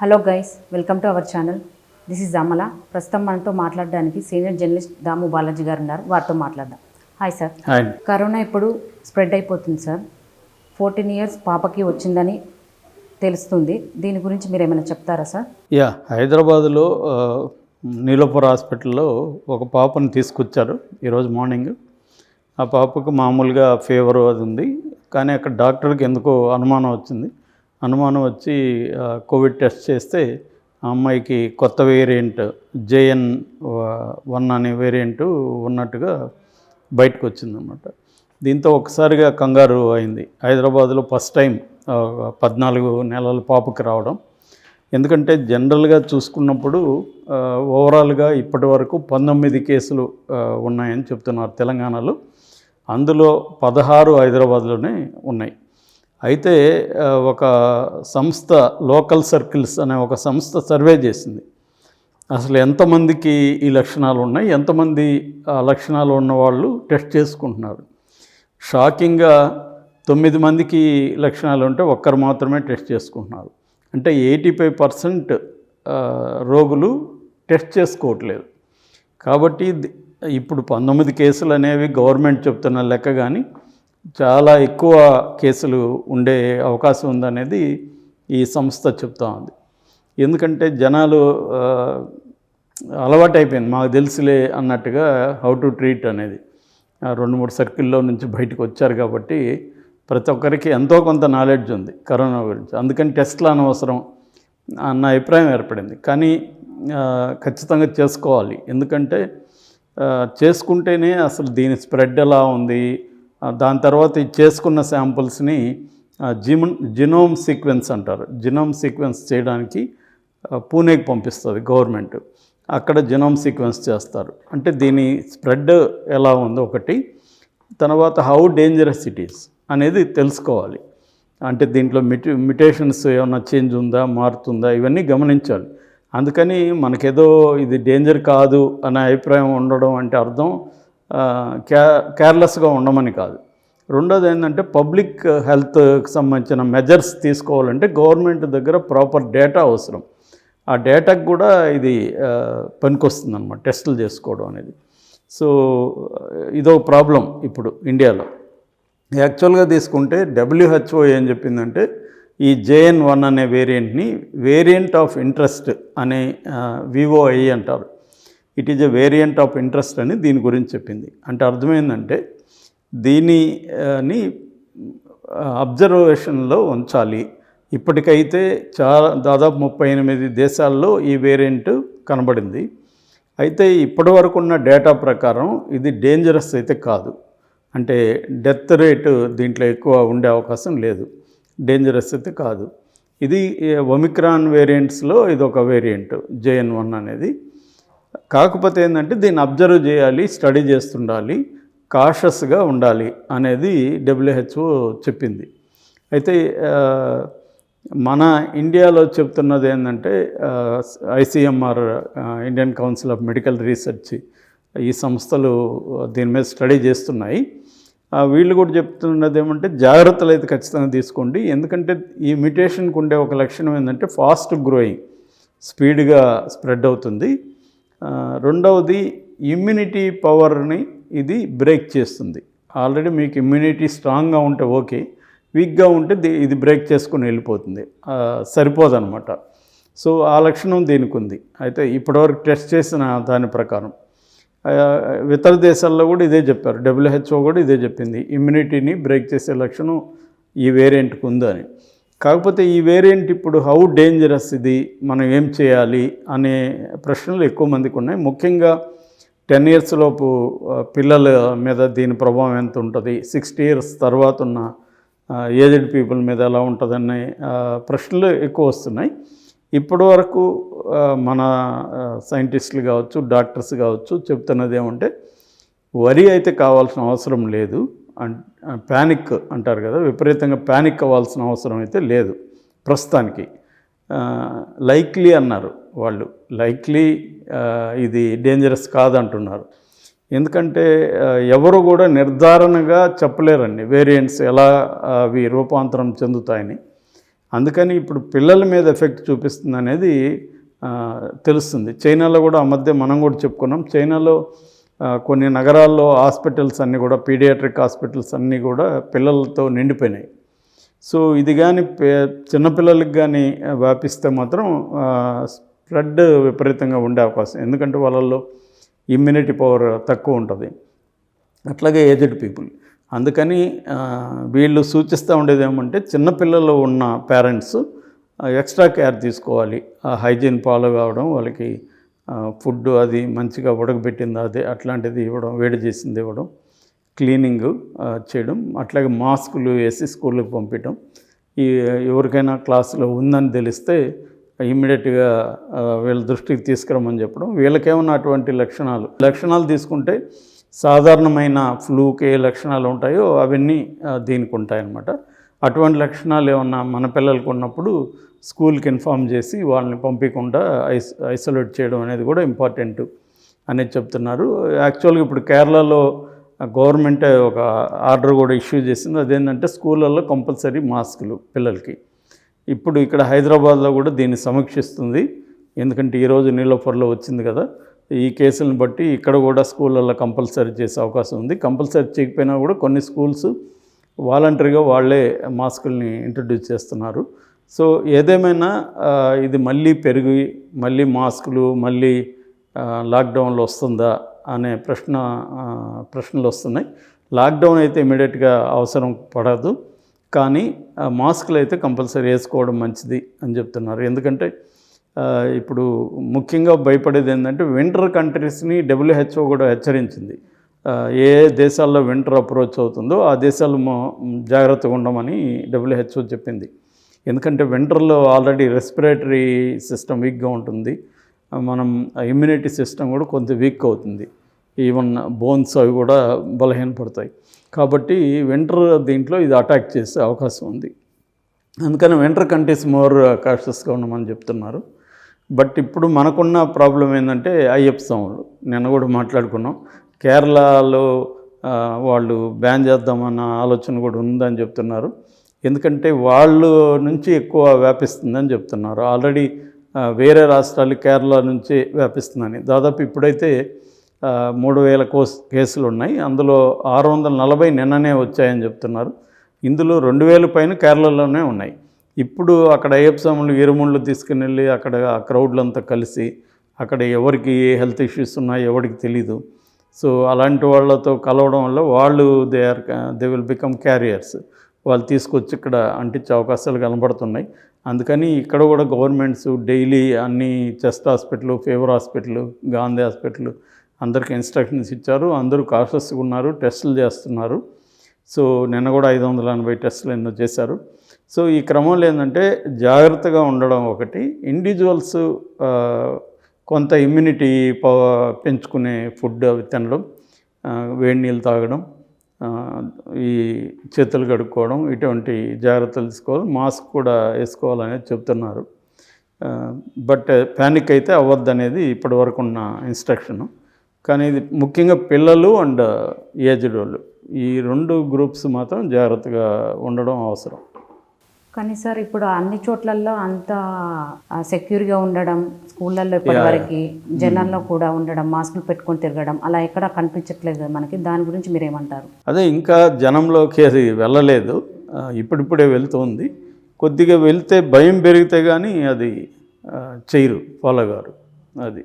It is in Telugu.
Hello guys welcome to our channel. This is Amala ప్రస్తుతం మనతో మాట్లాడడానికి సీనియర్ జర్నలిస్ట్ దాము బాలాజీ గారు ఉన్నారు. వారితో మాట్లాడదాం. Hi sir. కరోనా ఇప్పుడు స్ప్రెడ్ అయిపోతుంది సార్? ఫోర్టీన్ ఇయర్స్ పాపకి వచ్చిందని తెలుస్తుంది. దీని గురించి మీరు ఏమైనా చెప్తారా సార్? యా హైదరాబాదులో నీలోపర్ హాస్పిటల్లో ఒక పాపను తీసుకొచ్చారు ఈరోజు మార్నింగ్. ఆ పాపకు మామూలుగా ఫీవర్ అది ఉంది. కానీ అక్కడ డాక్టర్కి ఎందుకో అనుమానం వచ్చింది. అనుమానం వచ్చి కోవిడ్ టెస్ట్ చేస్తే ఆ అమ్మాయికి కొత్త వేరియంట్ జేఎన్ వన్ అనే వేరియంట్ ఉన్నట్టుగా బయటకు వచ్చిందన్నమాట. దీంతో ఒకసారిగా కంగారు అయింది. హైదరాబాద్లో ఫస్ట్ టైం పద్నాలుగు నెలల పాపకి రావడం. ఎందుకంటే జనరల్గా చూసుకున్నప్పుడు ఓవరాల్గా ఇప్పటి వరకు పంతొమ్మిది కేసులు ఉన్నాయని చెప్తున్నారు తెలంగాణలో. అందులో పదహారు హైదరాబాద్లోనే ఉన్నాయి. అయితే ఒక సంస్థ లోకల్ సర్కిల్స్ అనే ఒక సంస్థ సర్వే చేసింది. అసలు ఎంతమందికి ఈ లక్షణాలు ఉన్నాయి? ఎంతమంది ఆ లక్షణాలు ఉన్నవాళ్ళు టెస్ట్ చేసుకుంటున్నారు? షాకింగ్గా తొమ్మిది మందికి లక్షణాలు ఉంటే ఒక్కరు మాత్రమే టెస్ట్ చేసుకుంటున్నారు. అంటే ఎయిటీ ఫైవ్ పర్సెంట్ రోగులు టెస్ట్ చేసుకోవట్లేదు. కాబట్టి ఇప్పుడు పంతొమ్మిది కేసులు అనేవి గవర్నమెంట్ చెప్తున్న లెక్క కానీ చాలా ఎక్కువ కేసులు ఉండే అవకాశం ఉందనేది ఈ సంస్థ చెప్తా ఉంది. ఎందుకంటే జనాలు అలవాటైపోయింది. మాకు తెలుసులే అన్నట్టుగా హౌ టు ట్రీట్ అనేది. రెండు మూడు సర్కిల్లో నుంచి బయటకు వచ్చారు కాబట్టి ప్రతి ఒక్కరికి ఎంతో కొంత నాలెడ్జ్ ఉంది కరోనా గురించి. అందుకని టెస్ట్లు అనవసరం అన్న అభిప్రాయం ఏర్పడింది. కానీ ఖచ్చితంగా చేసుకోవాలి. ఎందుకంటే చేసుకుంటేనే అసలు దీని స్ప్రెడ్ ఎలా ఉంది దాని తర్వాత ఈ చేసుకున్న శాంపుల్స్ని జిమ్ జినోమ్ సీక్వెన్స్ అంటారు. జినోమ్ సీక్వెన్స్ చేయడానికి పూణేకి పంపిస్తుంది గవర్నమెంట్. అక్కడ జినోమ్ సీక్వెన్స్ చేస్తారు. అంటే దీని స్ప్రెడ్ ఎలా ఉందో ఒకటి. తర్వాత హౌ డేంజరస్ ఇట్ ఈస్ అనేది తెలుసుకోవాలి. అంటే దీంట్లో మిటి మిటేషన్స్ ఏమైనా చేంజ్ ఉందా మారుతుందా ఇవన్నీ గమనించాలి. అందుకని మనకేదో ఇది డేంజర్ కాదు అనే అభిప్రాయం ఉండడం అంటే అర్థం. కేర్లెస్గా ఉండమని కాదు. రెండోది ఏంటంటే పబ్లిక్ హెల్త్కి సంబంధించిన మెజర్స్ తీసుకోవాలంటే గవర్నమెంట్ దగ్గర ప్రాపర్ డేటా అవసరం. ఆ డేటాకు కూడా ఇది పనికొస్తుంది అనమాట టెస్టులు చేసుకోవడం అనేది. సో ఇదో ప్రాబ్లం ఇప్పుడు ఇండియాలో. యాక్చువల్గా తీసుకుంటే డబ్ల్యూహెచ్ఓ ఏం చెప్పిందంటే ఈ జేఎన్ వన్ అనే వేరియంట్ని వేరియంట్ ఆఫ్ ఇంట్రెస్ట్ అనే వివోఐ అంటారు. It is a variant of interest అని దీని గురించి చెప్పింది. అంటే అర్థమైందంటే దీనిని అబ్జర్వేషన్లో ఉంచాలి. ఇప్పటికైతే చాలా దాదాపు ముప్పై ఎనిమిది దేశాల్లో ఈ వేరియంట్ కనబడింది. అయితే ఇప్పటి వరకు ఉన్న డేటా ప్రకారం ఇది డేంజరస్ అయితే కాదు. అంటే డెత్ రేటు దీంట్లో ఎక్కువ ఉండే అవకాశం లేదు. డేంజరస్ అయితే కాదు. ఇది ఒమిక్రాన్ వేరియంట్స్లో ఇది ఒక వేరియంట్ జేఎన్ వన్ అనేది. కాకపోతే ఏంటంటే దీన్ని అబ్జర్వ్ చేయాలి స్టడీ చేస్తుండాలి కాషస్గా ఉండాలి అనేది డబ్ల్యూహెచ్ఓ చెప్పింది. అయితే మన ఇండియాలో చెప్తున్నది ఏంటంటే ICMR Indian council of medical research ఈ సంస్థలు దీని మీద స్టడీ చేస్తున్నాయి. వీళ్ళు కూడా చెప్తున్నది ఏమంటే జాగ్రత్తలు అయితే ఖచ్చితంగా తీసుకోండి. ఎందుకంటే ఈ మ్యూటేషన్కి ఉండే ఒక లక్షణం ఏంటంటే ఫాస్ట్ గ్రోయింగ్ స్పీడ్గా స్ప్రెడ్ అవుతుంది. రెండవది ఇమ్యూనిటీ పవర్ని ఇది బ్రేక్ చేస్తుంది. ఆల్రెడీ మీకు ఇమ్యూనిటీ స్ట్రాంగ్గా ఉంటే ఓకే వీక్గా ఉంటే ఇది బ్రేక్ చేసుకుని వెళ్ళిపోతుంది. సరిపోదనమాట సరిపోదన్నమాట. సో ఆ లక్షణం దీనికి ఉంది. అయితే ఇప్పటివరకు టెస్ట్ చేసిన దాని ప్రకారం. ఇతర దేశాల్లో కూడా ఇదే చెప్పారు. డబ్ల్యూహెచ్ఓ కూడా ఇదే చెప్పింది. ఇమ్యూనిటీని బ్రేక్ చేసే లక్షణం ఈ వేరియంట్కి ఉందని. కాకపోతే ఈ వేరియంట్ ఇప్పుడు హౌ డేంజరస్ ఇది మనం ఏం చేయాలి అనే ప్రశ్నలు ఎక్కువ మందికి ఉన్నాయి. ముఖ్యంగా టెన్ ఇయర్స్ లోపు పిల్లల మీద దీని ప్రభావం ఎంత ఉంటుంది? సిక్స్టీ ఇయర్స్ తర్వాత ఉన్న ఏజ్డ్ పీపుల్ మీద ఎలా ఉంటుందనే ప్రశ్నలు ఎక్కువ వస్తున్నాయి. ఇప్పటి వరకు మన సైంటిస్టులు కావచ్చు డాక్టర్స్ కావచ్చు చెప్తున్నది ఏమంటే వరి అయితే కావాల్సిన అవసరం లేదు. ప్యానిక్ అంటారు కదా విపరీతంగా ప్యానిక్ అవ్వాల్సిన అవసరం అయితే లేదు ప్రస్తుతానికి. లైక్లీ అన్నారు వాళ్ళు. లైక్లీ ఇది డేంజరస్ కాదంటున్నారు. ఎందుకంటే ఎవరు కూడా నిర్ధారణగా చెప్పలేరండి వేరియంట్స్ ఎలా అవి రూపాంతరం చెందుతాయని. అందుకని ఇప్పుడు పిల్లల మీద ఎఫెక్ట్ చూపిస్తుంది అనేది తెలుస్తుంది. చైనాలో కూడా ఆ మధ్య మనం కూడా చెప్పుకున్నాం. చైనాలో కొన్ని నగరాల్లో హాస్పిటల్స్ అన్నీ కూడా పీడియాట్రిక్ హాస్పిటల్స్ అన్నీ కూడా పిల్లలతో నిండిపోయినాయి. సో ఇది కానీ చిన్నపిల్లలకి కానీ వ్యాపిస్తే మాత్రం స్ప్రెడ్ విపరీతంగా ఉండే అవకాశం. ఎందుకంటే వాళ్ళల్లో ఇమ్యూనిటీ పవర్ తక్కువ ఉంటుంది. అట్లాగే ఏజ్డ్ పీపుల్. అందుకని వీళ్ళు సూచిస్తూ ఉండేది ఏమంటే చిన్నపిల్లలు ఉన్న పేరెంట్స్ ఎక్స్ట్రా కేర్ తీసుకోవాలి. ఆ హైజీన్ ఫాలో కావడం వాళ్ళకి ఫుడ్ అది మంచిగా ఉడకబెట్టింది అది అట్లాంటిది ఇవ్వడం వేడి చేసింది ఇవ్వడం క్లీనింగ్ చేయడం అట్లాగే మాస్కులు వేసి స్కూల్కి పంపించడం. ఈ ఎవరికైనా క్లాసులో ఉందని తెలిస్తే ఇమ్మీడియట్గా వీళ్ళ దృష్టికి తీసుకురమ్మని చెప్పడం. వీళ్ళకేమన్నా అటువంటి లక్షణాలు లక్షణాలు తీసుకుంటే సాధారణమైన ఫ్లూకి ఏ లక్షణాలు ఉంటాయో అవన్నీ దీనికి ఉంటాయన్నమాట. అటువంటి లక్షణాలు ఏమన్నా మన పిల్లలకు ఉన్నప్పుడు స్కూల్కి ఇన్ఫామ్ చేసి వాళ్ళని పంపించకుండా ఐస్ ఐసోలేట్ చేయడం అనేది కూడా ఇంపార్టెంట్ అనేది చెప్తున్నారు. యాక్చువల్గా ఇప్పుడు కేరళలో గవర్నమెంట్ ఒక ఆర్డర్ కూడా ఇష్యూ చేసింది. అదేంటంటే స్కూళ్ళల్లో కంపల్సరీ మాస్కులు పిల్లలకి. ఇప్పుడు ఇక్కడ హైదరాబాద్లో కూడా దీన్ని సమీక్షిస్తుంది. ఎందుకంటే ఈరోజు నీలోఫర్లో వచ్చింది కదా. ఈ కేసులను బట్టి ఇక్కడ కూడా స్కూళ్ళల్లో కంపల్సరీ చేసే అవకాశం ఉంది. కంపల్సరీ చేయకపోయినా కూడా కొన్ని స్కూల్స్ వాలంటరీగా వాళ్ళే మాస్కుల్ని ఇంట్రడ్యూస్ చేస్తున్నారు. సో ఏదేమైనా ఇది మళ్ళీ పెరిగి మళ్ళీ మాస్కులు మళ్ళీ లాక్డౌన్లో వస్తుందా అనే ప్రశ్న ప్రశ్నలు వస్తున్నాయి. లాక్డౌన్ అయితే ఇమీడియట్గా అవసరం పడదు. కానీ మాస్కులు అయితే కంపల్సరీ వేసుకోవడం మంచిది అని చెప్తున్నారు. ఎందుకంటే ఇప్పుడు ముఖ్యంగా భయపడేది ఏంటంటే వింటర్ కంట్రీస్ని డబ్ల్యూహెచ్ఓ కూడా హెచ్చరించింది. ఏ దేశాల్లో వింటర్ అప్రోచ్ అవుతుందో ఆ దేశాలు జాగ్రత్తగా ఉండమని డబ్ల్యూహెచ్ఓ చెప్పింది. ఎందుకంటే వింటర్లో ఆల్రెడీ రెస్పిరేటరీ సిస్టమ్ వీక్గా ఉంటుంది. ఆ, మనం ఇమ్యూనిటీ సిస్టమ్ కూడా కొంత వీక్ అవుతుంది. ఈవెన్ బోన్స్ అవి కూడా బలహీనపడతాయి కాబట్టి వింటర్ దీంట్లో ఇది అటాక్ చేసే అవకాశం ఉంది. అందుకని వింటర్ కంట్రీస్ మోర్ కాషియస్గా ఉండమని చెప్తున్నారు. బట్ ఇప్పుడు మనకున్న ప్రాబ్లం ఏంటంటే ఐఎఫ్ సౌండ్. నిన్న కూడా మాట్లాడుకున్నాం. కేరళలో వాళ్ళు బ్యాన్ చేద్దామన్న ఆలోచన కూడా ఉందని చెప్తున్నారు. ఎందుకంటే వాళ్ళు నుంచి ఎక్కువ వ్యాపిస్తుందని చెప్తున్నారు. ఆల్రెడీ వేరే రాష్ట్రాలు కేరళ నుంచి వ్యాపిస్తుందని దాదాపు ఇప్పుడైతే మూడు వేల కోస్ కేసులు ఉన్నాయి. అందులో ఆరు వందల నలభై నిన్ననే వచ్చాయని చెప్తున్నారు. ఇందులో రెండు వేల పైన కేరళలోనే ఉన్నాయి. ఇప్పుడు అక్కడ అయ్యప్ప ఇరుముళ్ళు తీసుకుని వెళ్ళి అక్కడ ఆ క్రౌడ్లంతా కలిసి అక్కడ ఎవరికి ఏ హెల్త్ ఇష్యూస్ ఉన్నాయో ఎవరికి తెలీదు. సో అలాంటి వాళ్ళతో కలవడం వల్ల వాళ్ళు they are they will become carriers వాళ్ళు తీసుకొచ్చి ఇక్కడ అంటించే అవకాశాలు కనబడుతున్నాయి. అందుకని ఇక్కడ కూడా గవర్నమెంట్స్ డైలీ అన్ని chest hospital fever hospital Gandhi hospital అందరికీ ఇన్స్ట్రక్షన్స్ ఇచ్చారు. అందరూ కాషస్గా ఉన్నారు టెస్టులు చేస్తున్నారు. సో నిన్న కూడా ఐదు వందల ఎనభై టెస్టులు ఎన్నో చేశారు. సో ఈ క్రమంలో ఏంటంటే జాగ్రత్తగా ఉండడం ఒకటి. ఇండివిజువల్స్ కొంత ఇమ్యూనిటీ పెంచుకునే ఫుడ్ అవి తినడం వేడి నీళ్ళు తాగడం ఈ చేతులు కడుక్కోవడం ఇటువంటి జాగ్రత్తలు తీసుకోవాలి. మాస్క్ కూడా వేసుకోవాలనేది చెప్తున్నారు. బట్ ప్యానిక్ అయితే అవ్వద్దు అనేది ఇప్పటి వరకు ఉన్న ఇన్స్ట్రక్షను కానీ ఇది ముఖ్యంగా పిల్లలు అండ్ ఏజ్డ్ వాళ్ళు ఈ రెండు గ్రూప్స్ మాత్రం జాగ్రత్తగా ఉండడం అవసరం. కానీ సార్ ఇప్పుడు అన్ని చోట్లలో అంత సెక్యూర్గా ఉండడం స్కూళ్ళల్లో ఇప్పటివరకు జనాల్లో కూడా ఉండడం మాస్కులు పెట్టుకొని తిరగడం అలా ఎక్కడ కనిపించట్లేదు మనకి. దాని గురించి మీరు ఏమంటారు అదే ఇంకా జనంలోకి అది వెళ్ళలేదు. ఇప్పుడిప్పుడే వెళ్తుంది. కొద్దిగా వెళ్తే భయం పెరిగితే కానీ అది చేయరు ఫాలో గారు అది.